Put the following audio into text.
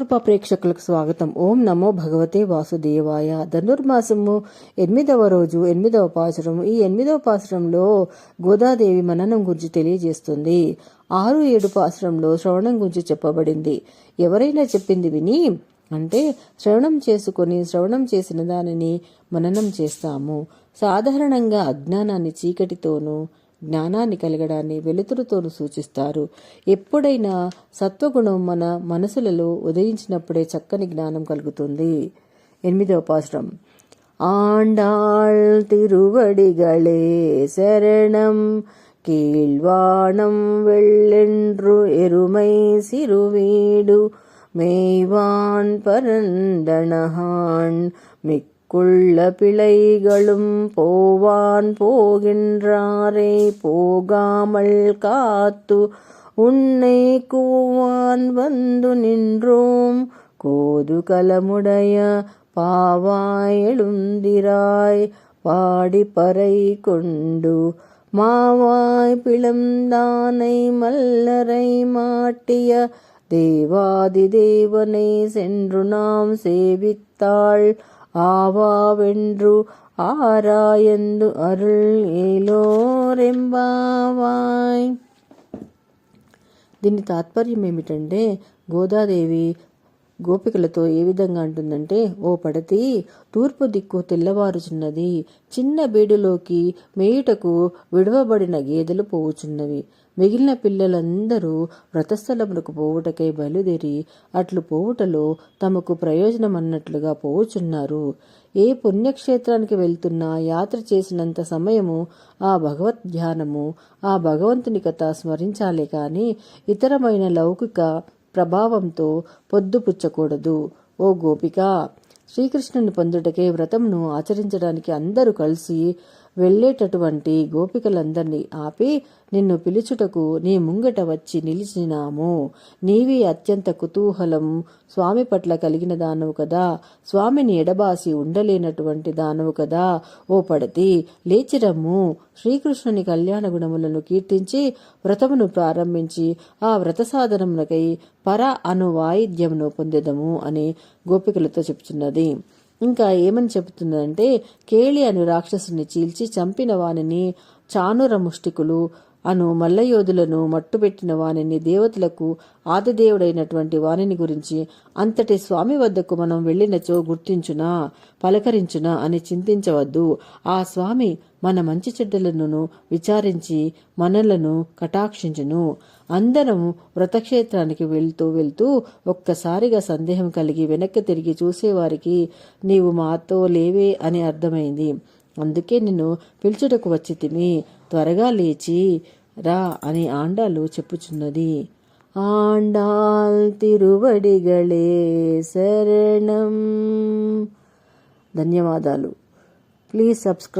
కృపా ప్రేక్షకులకు స్వాగతం. ఓం నమో భగవతే వాసుదేవాయ. ధనుర్మాసము ఎనిమిదవ రోజు ఎనిమిదవ పాసురం ఈ ఎనిమిదవ పాసురంలో గోదాదేవి మననం గురించి తెలియజేస్తుంది. ఆరు ఏడు పాసురంలో శ్రవణం గురించి చెప్పబడింది. ఎవరైనా చెప్పింది విని అంటే శ్రవణం చేసుకొని శ్రవణం చేసిన దానిని మననం చేస్తాము. సాధారణంగా అజ్ఞానాన్ని చీకటితోనూ జ్ఞానాన్ని కలగడాన్ని వెలుతురుతోనూ సూచిస్తారు ఎప్పుడైనా సత్వగుణం మన మనసులలో ఉదయించినప్పుడే చక్కని జ్ఞానం కలుగుతుంది ఎనిమిదవ పాశ్రం ఆండాళ్ తిరువడిగళే శరణం கீழ்வானம் வெள்ளென்று எருமை சிறுவீடு மேய்வான் பரந்தனஹான் குள்ள பிழைகளும் போவான் போகின்றாரே போகாமல் காத்து உன்னை கூவான் வந்து நின்றோம். கோது கலமுடைய பாவாய் எழுந்திராய் பாடி பறை கொண்டு மாவாய் பிளந்தானை மல்லரை மாட்டிய தேவாதி தேவனை சென்று நாம் சேவித்தாள். ஆவாவென்று ஆராயந்து அருள் ఏలోరెంబావాయ్ దీని తాత్పర్యం ఏమిటంటే గోదాదేవి గోపికలతో ఏ విధంగా అంటుందంటే ఓ పడతి తూర్పు దిక్కు తెల్లవారుచున్నది చిన్న బీడులోకి మేయుటకు విడవబడిన గేదెలు పోవుచున్నవి మిగిలిన పిల్లలందరూ వ్రతస్థలములకు పోవుటకై బయలుదేరి అట్లు పోవుటలో తమకు ప్రయోజనమన్నట్లుగా పోవుచున్నారు. ఏ పుణ్యక్షేత్రానికి వెళ్తున్నా యాత్ర చేసినంత సమయము ఆ భగవత్ ధ్యానము ఆ భగవంతుని కథ స్మరించాలే కాని ఇతరమైన లౌకిక ప్రభావంతో పొద్దుపుచ్చకూడదు. ఓ గోపిక శ్రీకృష్ణుని పొందుటకే వ్రతమును ఆచరించడానికి అందరూ కలిసి వెళ్ళేటటువంటి గోపికలందరినీ ఆపి నిన్ను పిలుచుటకు నీ ముంగట వచ్చి నిలిచినాము. నీవి అత్యంత కుతూహలం స్వామి పట్ల కలిగిన దానవు కదా. స్వామిని ఎడబాసి ఉండలేనటువంటి దానవు కదా. ఓ పడతి లేచిరమ్ము. శ్రీకృష్ణుని కళ్యాణ గుణములను కీర్తించి వ్రతమును ప్రారంభించి ఆ వ్రత సాధనమునకై పర అను వాయిద్యమును పొందెదము అని గోపికలతో చెప్తున్నది ఇంకా ఏమని చెబుతుందంటే కేళి అను రాక్షసుని చీల్చి చంపిన వానిని చానుర ముష్టికులు అను మల్లయోధులను మట్టుపెట్టిన వానిని దేవతలకు ఆదిదేవుడైనటువంటి వానిని గురించి అంతటి స్వామి వద్దకు మనం వెళ్ళినచో గుర్తించునా పలకరించునా అని చింతించవద్దు. ఆ స్వామి మన మంచి చెడ్డలను విచారించి మనలను కటాక్షించును. అందరం వ్రతక్షేత్రానికి వెళ్తూ వెళ్తూ ఒక్కసారిగా సందేహం కలిగి వెనక్కి తిరిగి చూసేవారికి నీవు మాతో లేవే అని అర్థమైంది. అందుకే నిన్ను పిలుచుటకు వచ్చి తిని త్వరగా లేచి రా అని ఆండాలు చెప్పుచున్నది. ఆండాల్ తిరువడిగళే శరణం. ధన్యవాదాలు. Please subscribe